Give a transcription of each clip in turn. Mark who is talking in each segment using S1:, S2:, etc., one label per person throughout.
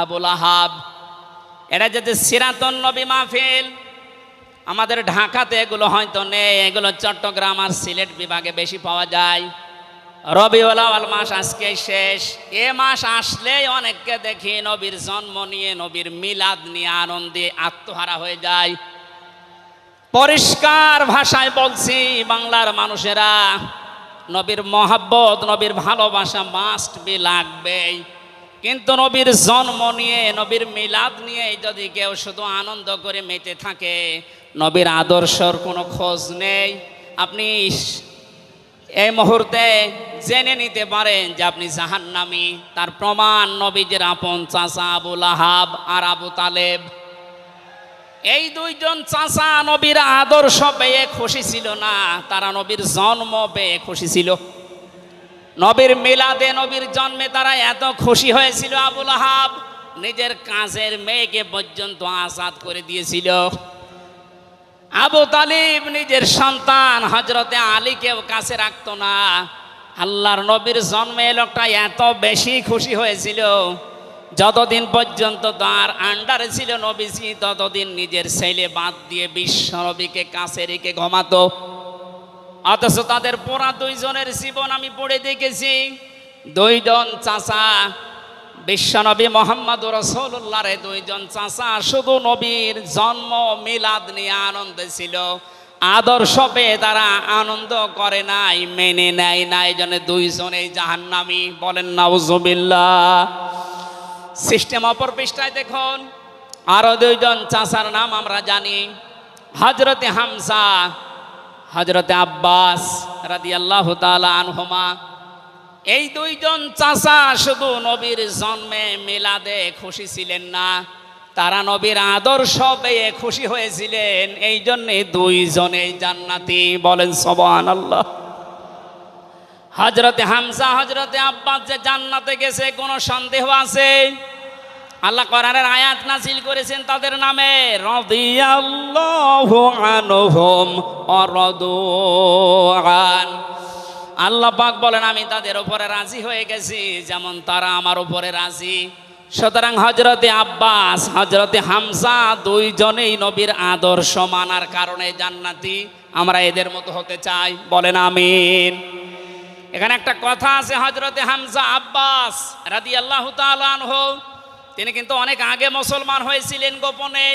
S1: আবুল আহাব এটা যদি সিরাতন নবী মাহফিল, আমাদের ঢাকাতে এগুলো হয়তো নেই, এগুলো চট্টগ্রাম আর সিলেট বিভাগে বেশি পাওয়া যায়। রবিউল আওয়াল মাস আজকে শেষ। এ মাস আসলেই অনেককে দেখি নবীর জন্ম নিয়ে, নবীর মিলাদ নিয়ে আনন্দে আত্মহারা হয়ে যায়। পরিষ্কার ভাষায় বলছি, বাংলার মানুষেরা, নবীর মহাব্বত, নবীর ভালোবাসা মাস্ট বি লাগবেই। কিন্তু নবীর জন্ম নিয়ে, নবীর মিলাদ নিয়ে যদি কেউ শুধু আনন্দ করে মেতে থাকে, নবীর আদর্শর কোনো খোঁজ নেই। আপনি এই মুহূর্তে জেনে নিতে পারেন যে আপনি জাহান্নামি। তার প্রমাণ নবীজের আপন চাচা আবুল আহাব আর আবু তালেব। এই দুইজন চাচা নবীর আদর্শ পেয়ে খুশি ছিল না, তারা নবীর জন্ম পেয়ে খুশি ছিল। নবীর মিলাদে নবীর জন্মে তারা এত খুশি হয়েছিল আবুল আহাব। নিজের কাজের মেয়েকে পর্যন্ত আজাদ করে দিয়েছিল। আবু তালিব নিজের সন্তান হজরতে আলীকেও কাছে রাখতো না। আল্লাহর নবীর জন্মে লোকটা এত বেশি খুশি হয়েছিল। যতদিন পর্যন্ত তার আন্ডারে ছিল নবীজি, ততদিন নিজের ছেলে বাদ দিয়ে বিশ্ব নবীকে কাছে রেখে ঘুমাতো। অথচ তাদের পোড়া দুইজনের জীবন আমি পড়ে দেখেছি। দুইজন চাচা, বিশ্বনবী মোহাম্মদ রসৌল্লাহরে দুইজন চাচা শুধু নবীর জন্ম, মিলাদ নিয়ে আনন্দে ছিল। আদর্শ পেয়ে তারা আনন্দ করে নাই, মেনে নেয় না এই জন্য দুইজনেই জাহান্নামি। বলেন, নাউজুবিল্লাহ। সিস্টেম অপর পৃষ্ঠায় দেখুন, আরও দুইজন চাচার নাম আমরা জানি। হজরতে হামসা হজরতে আব্বাস রাদি আল্লাহ আনহুমা, এই দুইজন চাচা শুধু নবীর জন্মে মিলাদে খুশি ছিলেন না, তারা নবীর আদর্শ পেয়ে খুশি হয়েছিলেন। এই জন্যে দুইজনেই জান্নাতি বলেন সবান আল্লাহ হজরতে হামসা হজরতে আব্বাস যে জান্নাতে গেছে, কোনো সন্দেহ আছে? আল্লাহ কোরআনের আয়াত নাজিল করেছেন তাদের নামে, রাদিয়াল্লাহু আনহুম অরদুআন। আল্লাহ পাক বলেন, আমি তাদের উপরে রাজি হয়ে গেছি, যেমন তারা আমার উপরে রাজি। সুতরাং হজরতে আব্বাস হজরতে হামসা দুইজনেই নবীর আদর্শ মানার কারণে জান্নাতি। আমরা এদের মতো হতে চাই, বলেন আমিন। এখানে একটা কথা আছে হজরতে হামজা আব্বাস রাদি আল্লাহ হোক তিনি কিন্তু অনেক আগে মুসলমান হয়েছিলেন গোপনে,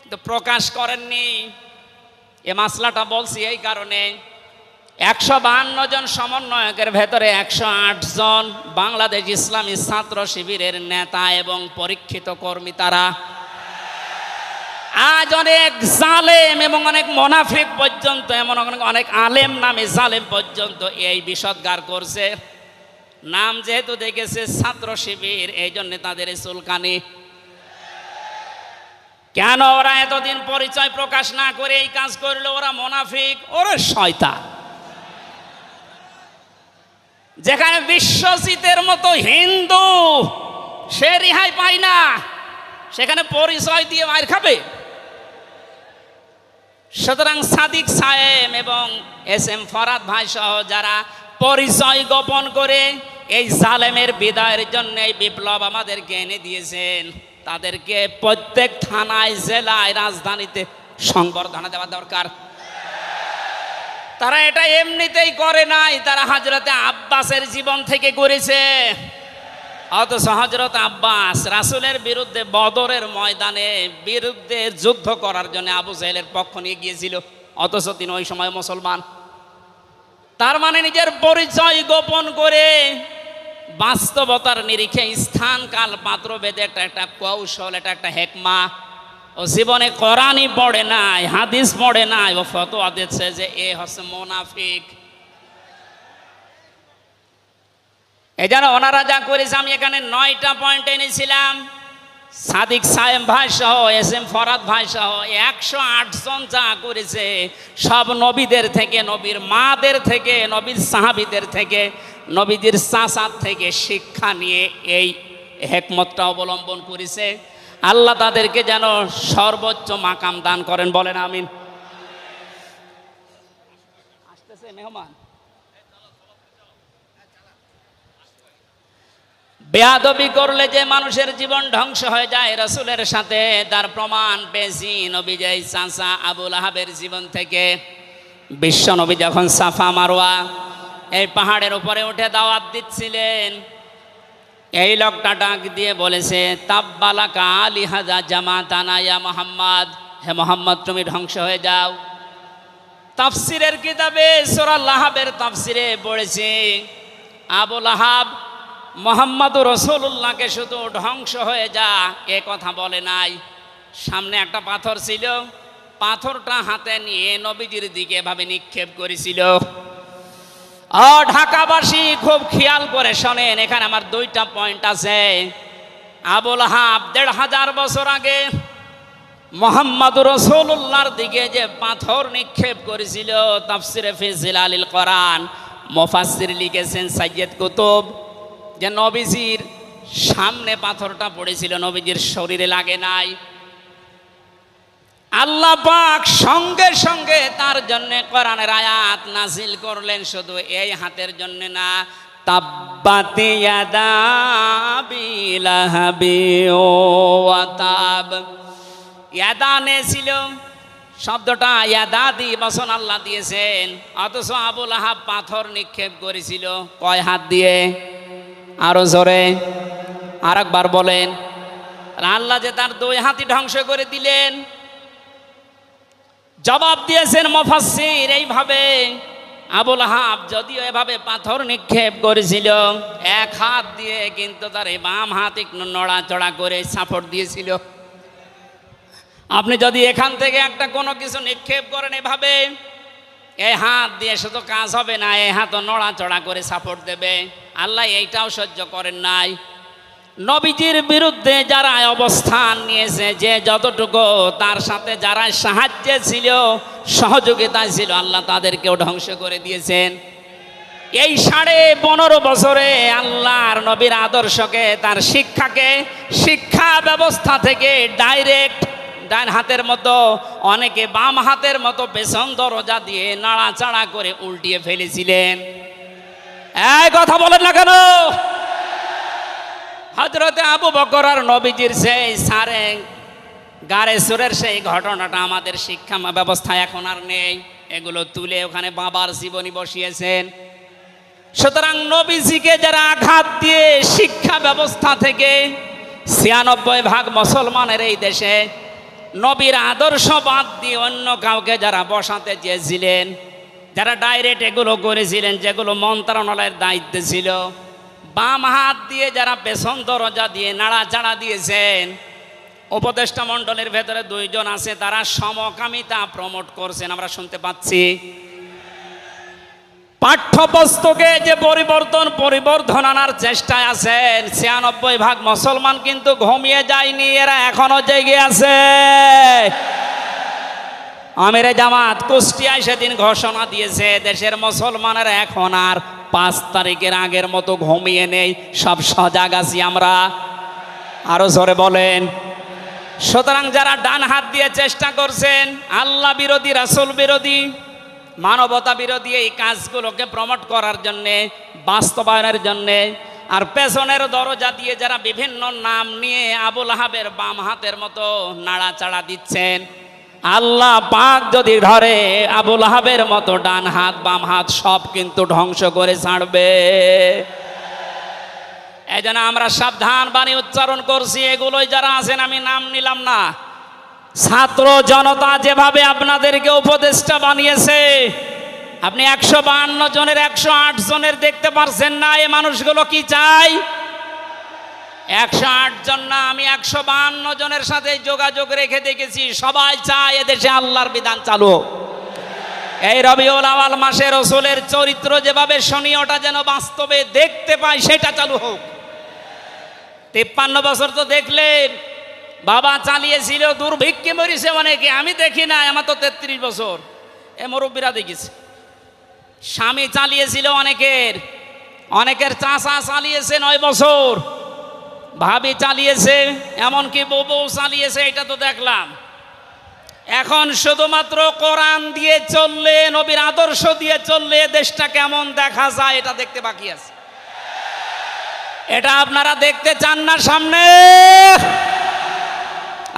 S1: কিন্তু প্রকাশ করেননি। এ মাসলাটা বলছি এই কারণে, একশো বাহান্ন জন সমন্বয়কের ভেতরে একশো আট জন বাংলাদেশ ইসলামী ছাত্র শিবিরের নেতা এবং পরীক্ষিত কর্মী তারা। আজ অনেক জালেম এবং অনেক মোনাফিক পর্যন্ত এমন অনেক আলেম নামে জালেম পর্যন্ত এই বিষদগার করছে। নাম যেহেতু দেখেছে ছাত্র শিবির এই জন্য তাদের এই চুলকানি। কেন ওরা এতদিন পরিচয় প্রকাশ না করে এই কাজ করল? ওরা মোনাফিক, ওরা শয়তান। যেখানে বিশ্বজিতের মতো হিন্দু, সে রেহাই পায় না। সেখানে পরিচয় দিয়ে মার খাবে। সুতরাং সাদিক সাহেব এবং এস এম ফরাদ ভাই সহ যারা পরিচয় গোপন করে এই জালেমের বিদায়ের জন্য এই বিপ্লব আমাদেরকে এনে দিয়েছেন। তাদেরকে প্রত্যেক থানায়, জেলায়, রাজধানীতে সংবর্ধনা দেওয়া দরকার। তারা এটা এমনিতেই করে নাই, তারা হাজরতে আব্বাসের জীবন থেকে করেছে। অথচ হজরত আব্বাস রাসুলের বিরুদ্ধে বদরের ময়দানে বিরুদ্ধে যুদ্ধ করার জন্য আবু জাহেলের পক্ষ নিয়ে গিয়েছিল। অথচ তিনি ওই সময় মুসলমান। তার মানে নিজের পরিচয় গোপন করে বাস্তবতার নিরিখে স্থান কাল পাত্র বেদে একটা একটা কৌশল, এটা একটা হেকমা। ও জীবনে কোরআনই পড়ে নাই, হাদিস পড়ে নাই, ও ফতোয়া দিচ্ছে যে এ হচ্ছে মোনাফিক। এই যেন ওনারা যা করেছে, আমি এখানে নয়টা পয়েন্ট এনেছিলাম। সাদিক সাহেব ভাই সহ, এস এম ফরাদ ভাই সহ, একশো আট জন যা করেছে, সব নবীদের থেকে, নবীর মাদের থেকে, নবীর সাহাবিদের থেকে নবীদের চাষার থেকে শিক্ষা নিয়ে এই হেকমতটা অবলম্বন করেছে। আল্লাহ তাদেরকে যেন সর্বোচ্চ মাকাম দান করেন, বলেন আমিন। আসতেছে মেহমান। বেয়াদবি করলে যে মানুষের জীবন ধ্বংস হয়ে যায় রসুলের সাথে, তার প্রমাণ পেয়েছি নবীজয় চাষা আবুল আহাবের জীবন থেকে। বিশ্ব নবী যখন সাফা মারোয়া, এই পাহাড়ের উপরে উঠে দাওয়াত দিচ্ছিলেন। এই লোকটা ডাক দিয়ে বলেছে তাব্বালা কালি হাজা জামা তানায়া মোহাম্মদ। হে মোহাম্মদ, তুমি ধ্বংস হয়ে যাও। তাফসিরের কিতাবে সোরাল্লাহাবের তাফসিরে পড়েছে, আবুল আহাব মোহাম্মদ রসুল্লাহকে শুধু ধ্বংস হয়ে যা, এ কথা বলে নাই। সামনে একটা পাথর ছিল, পাথরটা হাতে নিয়ে নবীজির দিকে এভাবে নিক্ষেপ করেছিল। ঢাকাবাসী খুব খেয়াল করে শোনেন, এখানে আমার দুইটা পয়েন্ট আছে। আবুল হাব, দেড় হাজার বছর আগে মোহাম্মদ রসুল্লাহর দিকে যে পাথর নিক্ষেপ করেছিল, তাফসিরে ফিজিল আলিল কোরআন মোফাসির লিখেছেন সাইয়দ কুতুব। যে নবীজির সামনে পাথরটা পড়েছিল, নবীজির শরীরে লাগে নাই। আল্লাহ পাক সঙ্গে সঙ্গে তার জন্য কোরআনের আয়াত নাজিল করলেন, শুধু এই হাতের জন্য না। ছিল শব্দটা ইয়াদা দি বসন আল্লাহ দিয়েছেন, অথচ আবুল আহাব পাথর নিক্ষেপ করেছিল। কয় হাত দিয়ে? আরও জোরে। আর একবার বলেন, আল্লাহ যে তার দুই হাতি ধ্বংস করে দিলেন। জবাব দিয়েছেন মফাসির এইভাবে, আবুল হাব যদিও এভাবে পাথর নিক্ষেপ করেছিল, এক হাত দিয়ে কিন্তু তার এই বাম হাত একটু নড়াচড়া করে সাপোর্ট দিয়েছিল। আপনি যদি এখান থেকে একটা কোনো কিছু নিক্ষেপ করেন এভাবে এই হাত দিয়ে শুধু কাজ হবে না এই হাতও নড়াচড়া করে সাপোর্ট দেবে। আল্লাহ এইটাও সহ্য করেন নাই। নবীজির বিরুদ্ধে যারা অবস্থান নিয়েছে, যে যতটুকু তার সাথে যারা সাহায্যে ছিল, সহযোগিতায় ছিল, আল্লাহ তাদেরকেও ধ্বংস করে দিয়েছেন। এই সাড়ে পনেরো বছরে আল্লাহর নবীর আদর্শকে, তার শিক্ষাকে, শিক্ষা ব্যবস্থা থেকে ডাইরেক্ট ডান হাতের মতো, অনেকে বাম হাতের মতো পেছন দরজা দিয়ে নাড়াচাড়া করে উল্টিয়ে ফেলেছিলেন। এই কথা বলেন না কেন? হজরতে আবু বকর আর নবীজির সেই সারে গারে সুরের সেই ঘটনাটা আমাদের শিক্ষা ব্যবস্থা এখন আর নেই। এগুলো তুলে ওখানে বাবার জীবনী বসিয়েছেন। সুতরাং নবীজিকে যারা আঘাত দিয়ে শিক্ষা ব্যবস্থা থেকে ছিয়ানব্বই ভাগ মুসলমানের এই দেশে নবীর আদর্শ বাদ দিয়ে অন্য কাউকে যারা বসাতে চেয়েছিলেন যারা ডাইরেক্ট এগুলো করেছিলেন, যেগুলো মন্ত্রণালয়ের দায়িত্বে ছিল, বাম হাত দিয়ে যারা পেছন দরজা দিয়ে নাড়াচাড়া দিয়েছেন, উপদেষ্টা মণ্ডলের ভেতরে দুইজন আছে, তারা সমকামিতা প্রমোট করছেন, আমরা শুনতে পাচ্ছি। পাঠ্যপুস্তকে যে পরিবর্তন পরিবর্তন আনার চেষ্টায় আছেন, ছিয়ানব্বই ভাগ মুসলমান কিন্তু ঘুমিয়ে যায়নি, এরা এখনও জেগে আছে। আমিরে জামাত কুষ্টিয়ায় সেদিন ঘোষণা দিয়েছে, দেশের মুসলমানের এখন আর পাঁচ তারিখের আগের মতো ঘুমিয়ে নেই, সব সজাগ আছি আমরা। আরও জোরে বলেন। সুতরাং যারা ডান হাত দিয়ে চেষ্টা করছেন, আল্লাহ বিরোধী, রাসুল বিরোধী, মানবতা বিরোধী এই কাজগুলোকে প্রমোট করার জন্যে, বাস্তবায়নের জন্যে, আর পেছনের দরজা দিয়ে যারা বিভিন্ন নাম নিয়ে আবুল আহাবের বাম হাতের মতো নাড়াচাড়া দিচ্ছেন আল্লাহ পাক যদি ধরে আবুল হাবের মতো ডান হাত, বাম হাত সব কিন্তু ধ্বংস করে ছাড়বে। এই জন্য আমরা সাবধান বাণী উচ্চারণ করছি, এগুলোই যারা আছেন আমি নাম নিলাম না। ছাত্র জনতা যেভাবে আপনাদেরকে উপদেষ্টা বানিয়েছে, আপনি একশো বাহান্ন জনের, একশো আট জনের দেখতে পারছেন না, এ মানুষগুলো কি চাই একশো আট জন না, আমি একশো বাহান্ন জনের সাথে যোগাযোগ রেখে দেখেছি, সবাই চায় এদেশে আল্লাহর বিধান চালু। এই রবিউল আওয়াল মাসে রসুলের চরিত্র যেভাবে শনি, ওটা যেন বাস্তবে দেখতে পাই, সেটা চালু হোক। তিপ্পান্ন বছর তো দেখলেন, বাবা চালিয়েছিল, দুর্ভিক্ষে মরিছে অনেকে, আমি দেখি না আমার তো তেত্রিশ বছর। এ মুরব্বীরা দেখেছি। স্বামী চালিয়েছিল অনেকের অনেকের চাষা চালিয়েছে নয় বছর। ভাবি চালিয়েছে, এমনকি বউ চালিয়েছে, এটা তো দেখলাম। এখন শুধুমাত্র কোরআন দিয়ে চললে, নবীর আদর্শ দিয়ে চললে দেশটা কেমন দেখা যায়, এটা দেখতে বাকি আছে। এটা আপনারা দেখতে চান না সামনে।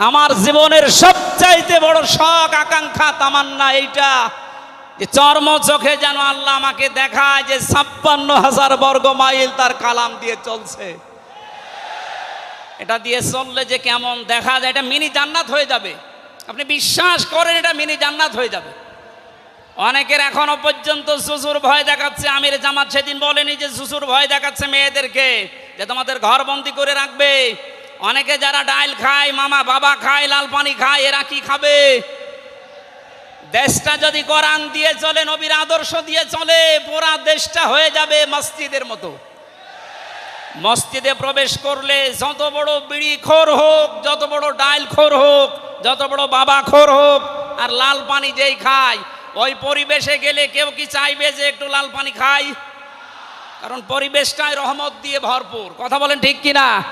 S1: আমার জীবনের সবচাইতে বড় শখ, আকাঙ্ক্ষা, তামান্না এইটা, যে চর্ম চোখে যেন আল্লাহ আমাকে দেখায় যে ছাপ্পান্ন হাজার বর্গ মাইল তার কালাম দিয়ে চলছে। এটা দিয়ে চললে যে কেমন দেখা যায়, এটা মিনি জান্নাত হয়ে যাবে। আপনি বিশ্বাস করেন, এটা মিনি জান্নাত হয়ে যাবে। অনেকের এখনও পর্যন্ত শ্বশুর ভয় দেখাচ্ছে, আমির জামাত সেদিন বলেনি যে শ্বশুর ভয় দেখাচ্ছে মেয়েদেরকে, যে তোমাদের ঘর বন্দি করে রাখবে। অনেকে যারা ডাইল খায়, মামা বাবা খায়, লাল পানি খায়, এরা কি খাবে? দেশটা যদি কোরআন দিয়ে চলে, নবীর আদর্শ দিয়ে চলে, পুরা দেশটা হয়ে যাবে মসজিদের মতো। মসজিদে প্রবেশ করলে যত বড় বিড়ি খোর হোক, যত বড় ডাইল খোর হোক, যত বড় বাবা খোর হোক, আর লাল পানি যেই খায়, ওই পরিবেশে গেলে কেউ কি চাইবে যে একটু লাল পানি খাই? কারণ পরিবেশটাই রহমত দিয়ে ভরপুর। কথা বলেন ঠিক কিনা?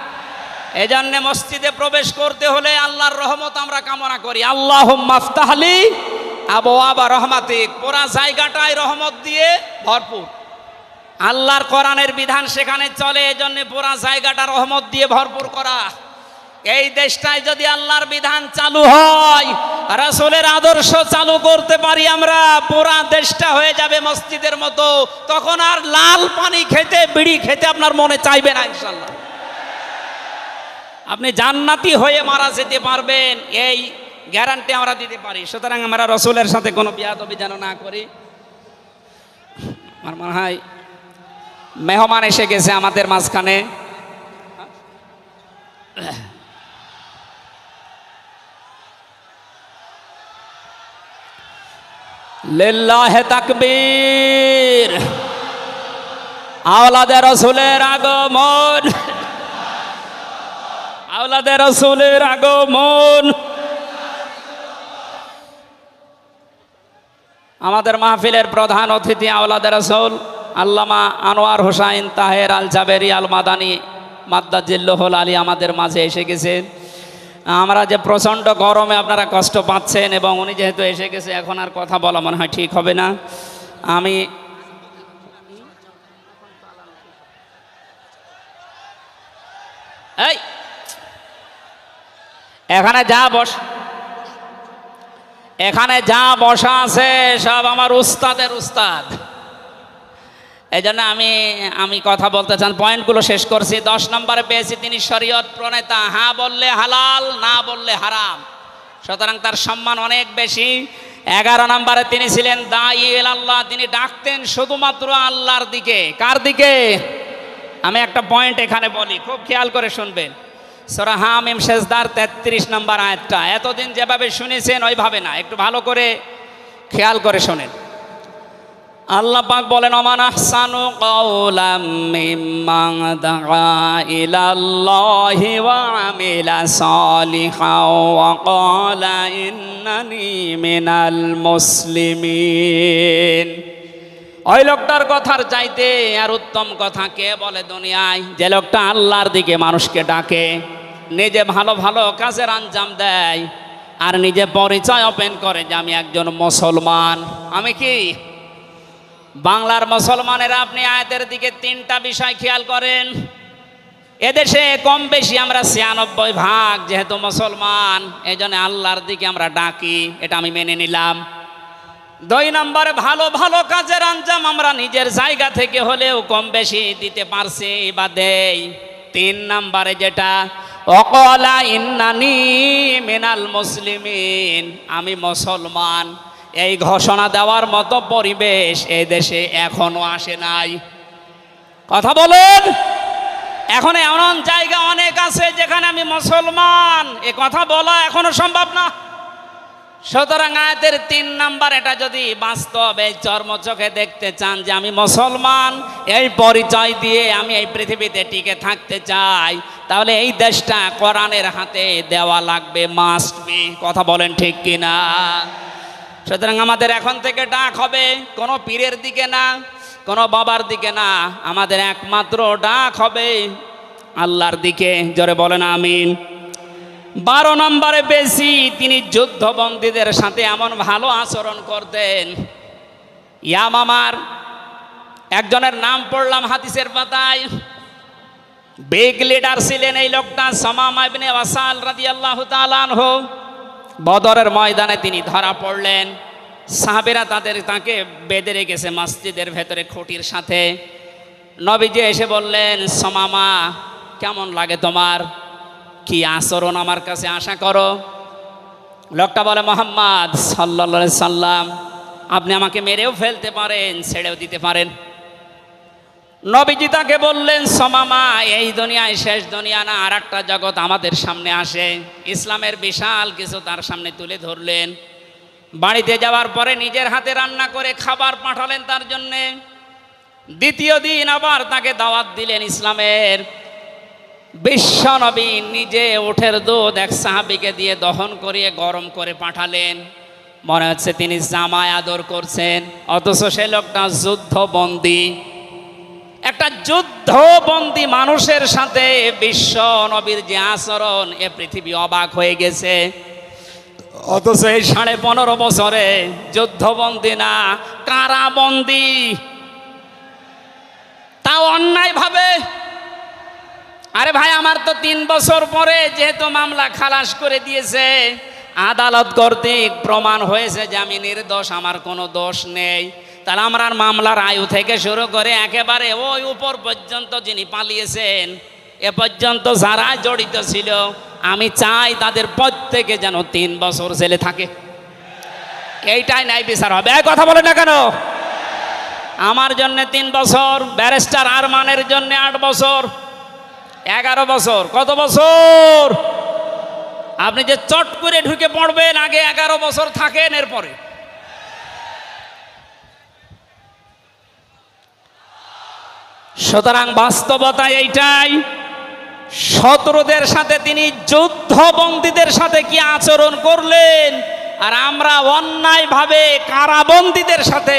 S1: এই জন্য মসজিদে প্রবেশ করতে হলে আল্লাহর রহমত আমরা কামনা করি। আল্লাহ মাফতাহলি আবো রহমাতিক। পুরা জায়গাটাই রহমত দিয়ে ভরপুর। আল্লাহর কোরআনের বিধান সেখানে চলে, এজন্য পুরা জায়গাটা রহমত দিয়ে ভরপুর করা। এই দেশটায় যদি আল্লাহর বিধান চালু হয়, রাসূলের আদর্শ চালু করতে পারি আমরা, পুরা দেশটা হয়ে যাবে মসজিদের মতো। তখন আর লাল পানি খেতে, বিড়ি খেতে আপনার মনে চাইবে না ইনশাল্লাহ আপনি জান্নাতি হয়ে মারা যেতে পারবেন, এই গ্যারান্টি আমরা দিতে পারি। সুতরাং আমরা রসুলের সাথে কোনো বিয়াদবি যেন না করি। আমার মনে হয় মেহমান এসে গেছে আমাদের মাঝখানে। লিল্লাহে তাকবীর। আওলাদে রসুলের আগমন। আওলাদে রসুলের আগমন। আমাদের মাহফিলের প্রধান অতিথি আওলাদে রসুল। আল্লামা আনোয়ার হোসাইন তাহের আল জাবেরি আল মাদানি মাদ্দাজিল্লহল আলী আমাদের মাঝে এসে গেছেন আমরা যে প্রচণ্ড গরমে আপনারা কষ্ট পাচ্ছেন এবং উনি যেহেতু এসে গেছে, এখন আর কথা বলা মনে হয় ঠিক হবে না। আমি এই, এখানে যা বস, এখানে যা বসা আছে, সব আমার উস্তাদের উস্তাদ। এই জন্য আমি আমি কথা বলতে চান। পয়েন্টগুলো শেষ করছি। দশ নম্বরে পেয়েছি তিনি শরীয়ত প্রণেতা। হ্যাঁ বললে হালাল, না বললে হারাম। সুতরাং তার সম্মান অনেক বেশি। এগারো নম্বরে তিনি ছিলেন দায়ী আল্লাহ তিনি ডাকতেন শুধুমাত্র আল্লাহর দিকে। কার দিকে? আমি একটা পয়েন্ট এখানে বলি। খুব খেয়াল করে শুনবেন। সোরা হামিম শেষদার তেত্রিশ নম্বর আয়াতটা। এতদিন যেভাবে শুনেছেন, ওইভাবে না। একটু ভালো করে খেয়াল করে শোনেন। আল্লাহ পাক বলেন, ওমান আহসানু কাওলাম মিম্মান দাআ ইলাল্লাহি ওয়া আমিলা সালিহাও ওয়া ক্বালা ইন্নানি মিনাল মুসলিমিন। ওই লোকটার কথার চাইতে আর উত্তম কথা কে বলে দুনিয়ায়? যে লোকটা আল্লাহর দিকে মানুষকে ডাকে, নিজে ভালো ভালো কাজের আঞ্জাম দেয়, আর নিজে পরিচয় ওপেন করে যে আমি একজন মুসলমান। আমি কি বাংলার মুসলমানেরা আপনি আয়াতের দিকে তিনটা বিষয় খেয়াল করেন। এদেশে কম বেশি আমরা ছিয়ানব্বই ভাগ যেহেতু মুসলমান এই জন্য আল্লাহর দিকে আমরা ডাকি, এটা আমি মেনে নিলাম। দুই নম্বরে, ভালো ভালো কাজের আঞ্জাম আমরা নিজের জায়গা থেকে হলেও কম বেশি দিতে পারছি বা দেই। তিন নম্বরে যেটা, অকলা ইন্নানি মিনাল মুসলিমিন, আমি মুসলমান। এই ঘোষণা দেওয়ার মতো পরিবেশ এই দেশে এখনও আসে নাই। কথা বলুন। এখন এমন জায়গা অনেক আছে যেখানে আমি মুসলমান। এ কথা বলা এখনও সম্ভব না। সুতরাং আয়াতের তিন নাম্বার এটা যদি বাস্তব এই চর্ম চোখে দেখতে চান যে আমি মুসলমান, এই পরিচয় দিয়ে আমি এই পৃথিবীতে টিকে থাকতে চাই, তাহলে এই দেশটা কোরআনের হাতে দেওয়া লাগবে মাস্ট বি কথা বলেন ঠিক কিনা? সুতরাং আমাদের এখন থেকে ডাক হবে, কোনো পীরের দিকে না, কোনো বাবার দিকে না, আমাদের একমাত্র ডাক হবে আল্লাহর দিকে, জোরে বলেন আমিন। বারো নম্বরে বেশি তিনি যুদ্ধবন্দীদের সাথে এমন ভালো আচরণ করতেন। ইয়ামামার একজনের নাম পড়লাম হাদিসের পাতায় বিগ লিডার ছিলেন এই লোকটা সামামা ইবনে ওয়াসাল রাদিয়াল্লাহু তাআলা আনহু। বদরের ময়দানে তিনি ধরা পড়লেন। সাহাবেরা তাদের তাকে বেঁধে রেখেছে মসজিদের ভেতরে খুঁটির সাথে। নবীজি এসে বললেন, সমামা, কেমন লাগে তোমার? কি আচরণ আমার কাছে আশা করো? লোকটা বলে, মোহাম্মদ সাল্লা সাল্লাম আপনি আমাকে মেরেও ফেলতে পারেন, ছেড়েও দিতে পারেন। নবীজি তাকে বললেন সমামা এই দুনিয়ায় শেষ দুনিয়া না আর একটা জগৎ আমাদের সামনে আসে। ইসলামের বিশাল কিছু তার সামনে তুলে ধরলেন। বাড়িতে যাওয়ার পরে নিজের হাতে রান্না করে খাবার পাঠালেন তার জন্যে। দ্বিতীয় দিন আবার তাকে দাওয়াত দিলেন ইসলামের। বিশ্ব নবী নিজে উঠের দুধ এক সাহাবিকে দিয়ে দহন করিয়ে গরম করে পাঠালেন। মনে হচ্ছে তিনি জামায় আদর করছেন, অথচ সে লোকটা যুদ্ধবন্দী। একটা যুদ্ধবন্দী মানুষের সাথে বিশ্ব নবীর যে আচরণ, এ পৃথিবী অবাক হয়ে গেছে। অথচ এই সাড়ে পনেরো বছরে যুদ্ধবন্দী না কারাবন্দী তাও অন্যায় ভাবে আরে ভাই, আমার তো তিন বছর পরে যেহেতু মামলা খালাস করে দিয়েছে, আদালত কর্তৃক প্রমাণ হয়েছে যে আমি নির্দোষ, আমার কোনো দোষ নেই। তাহলে আমার মামলার আয়ু থেকে শুরু করে একেবারে ওই উপর পর্যন্ত যিনি পালিয়েছেন, এ পর্যন্ত যারা জড়িত ছিল, আমি চাই তাদের প্রত্যেকে যেন তিন বছর জেলে থাকে। এইটাই নাই বিচার হবে। কথা বলে না কেন? আমার জন্য তিন বছর, ব্যারিস্টার আরমানের জন্য আট বছর, এগারো বছর, কত বছর? আপনি যে চট করে ঢুকে পড়বেন, আগে এগারো বছর থাকেন এরপরে। সুতরাং বাস্তবতা এইটাই, শত্রুদের সাথে তিনি যুদ্ধবন্দীদের সাথে কি আচরণ করলেন? আর আমরা অন্যায়ভাবে কারাবন্দীদের সাথে,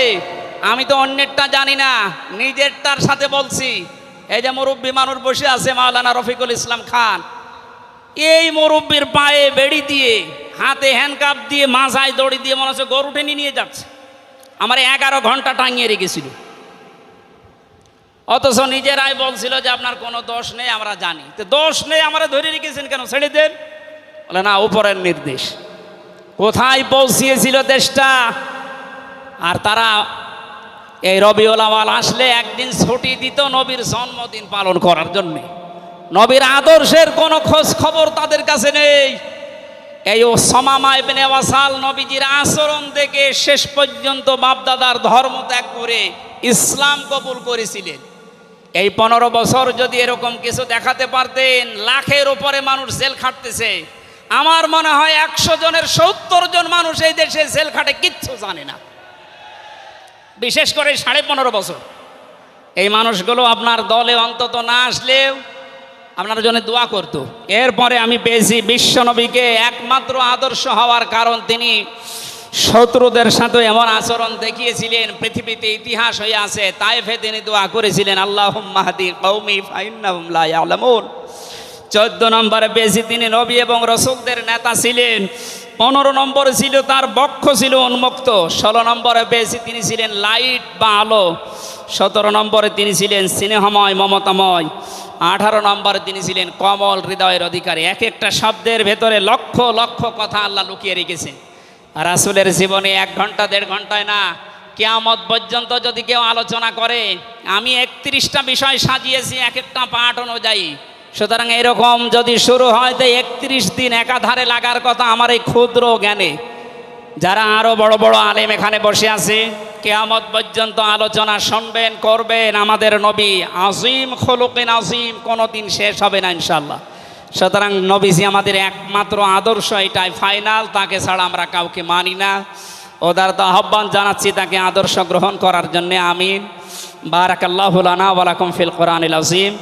S1: আমি তো অন্যেরটা জানি না, নিজেরটার সাথে বলছি। এই যে মুরব্বী মানুষ বসে আছে, মাওলানা রফিকুল ইসলাম খান, এই মুরব্বীর পায়ে বেড়ি দিয়ে, হাতে হ্যান্ডকাপ দিয়ে মাথায় দড়ি দিয়ে মনে হচ্ছে গরু টেনে নিয়ে যাচ্ছে। আমার এগারো ঘণ্টা টাঙিয়ে রেখেছিল। অথচ নিজেরাই বলছিল যে আপনার কোনো দোষ নেই, আমরা জানি। তো দোষ নেই, আমরা ধরে রেখেছেন কেন? ছেড়ে দেন। বলে, না, উপরের নির্দেশ। কোথায় পৌঁছিয়েছিল দেশটা? আর তারা, এই রবিউল আওয়াল আসলে একদিন ছুটি দিত নবীর জন্মদিন পালন করার জন্যে। নবীর আদর্শের কোনো খোঁজ খবর তাদের কাছে নেই। এই ও সমামা ইবনে ওয়াসাল নবীজির আচরণ থেকে শেষ পর্যন্ত বাপদাদার ধর্ম ত্যাগ করে ইসলাম কবুল করেছিলেন। এই পনেরো বছর যদি এরকম কিছু দেখাতে পারতেন, লাখের উপরে মানুষ জেল খাটতেছে। আমার মনে হয় একশো জনের সত্তর জন মানুষ এই দেশে জেল খাটে, কিচ্ছু জানে না। বিশেষ করে সাড়ে পনেরো বছর। এই মানুষগুলো আপনার দলে অন্তত না আসলেও আপনার জন্য দোয়া করতো। এরপরে আমি পেয়েছি বিশ্বনবীকে একমাত্র আদর্শ হওয়ার কারণ তিনি শত্রুদের সাথে এমন আচরণ দেখিয়েছিলেন, পৃথিবীতে ইতিহাস হয়ে আছে তাই তাইফে তিনি দোয়া করেছিলেন আল্লাহ মাহাদি কৌমি ফাইন্নামুন চোদ্দ নম্বরে পেয়েছি তিনি নবী এবং রসুলদের নেতা ছিলেন, পনেরো নম্বরে ছিল তার বক্ষ ছিল উন্মুক্ত, ষোলো নম্বরে পেয়েছি তিনি ছিলেন লাইট বা আলো, সতেরো নম্বরে তিনি ছিলেন স্নেহময়, মমতাময়, আঠারো নম্বরে তিনি ছিলেন কমল হৃদয়ের অধিকারী। এক একটা শব্দের ভেতরে লক্ষ লক্ষ কথা আল্লাহ লুকিয়ে রেখেছেন। রাসুলের জীবনে এক ঘণ্টা, দেড় ঘন্টায় না, কেয়ামত পর্যন্ত যদি কেউ আলোচনা করে, আমি একত্রিশটা বিষয় সাজিয়েছি, এক একটা পাঠ অনুযায়ী। সুতরাং এরকম যদি শুরু হয়, তো একত্রিশ দিন একাধারে লাগার কথা আমার এই ক্ষুদ্র জ্ঞানে। যারা আরও বড় বড় আলেম এখানে বসে আছে, কেয়ামত পর্যন্ত আলোচনা শুনবেন, করবেন, আমাদের নবী আজিম, খলুকিন আজিম কোনো দিন শেষ হবে না ইনশাল্লাহ সুতরাং নবীজি আমাদের একমাত্র আদর্শ এটাই ফাইনাল, তাকে ছাড়া আমরা কাউকে মানি না। ওদার তো আহ্বান জানাচ্ছি তাকে আদর্শ গ্রহণ করার জন্যে, আমিন। বারাকাল্লাহুলানা ওয়ালাকুম ফিল কোরআন আজিম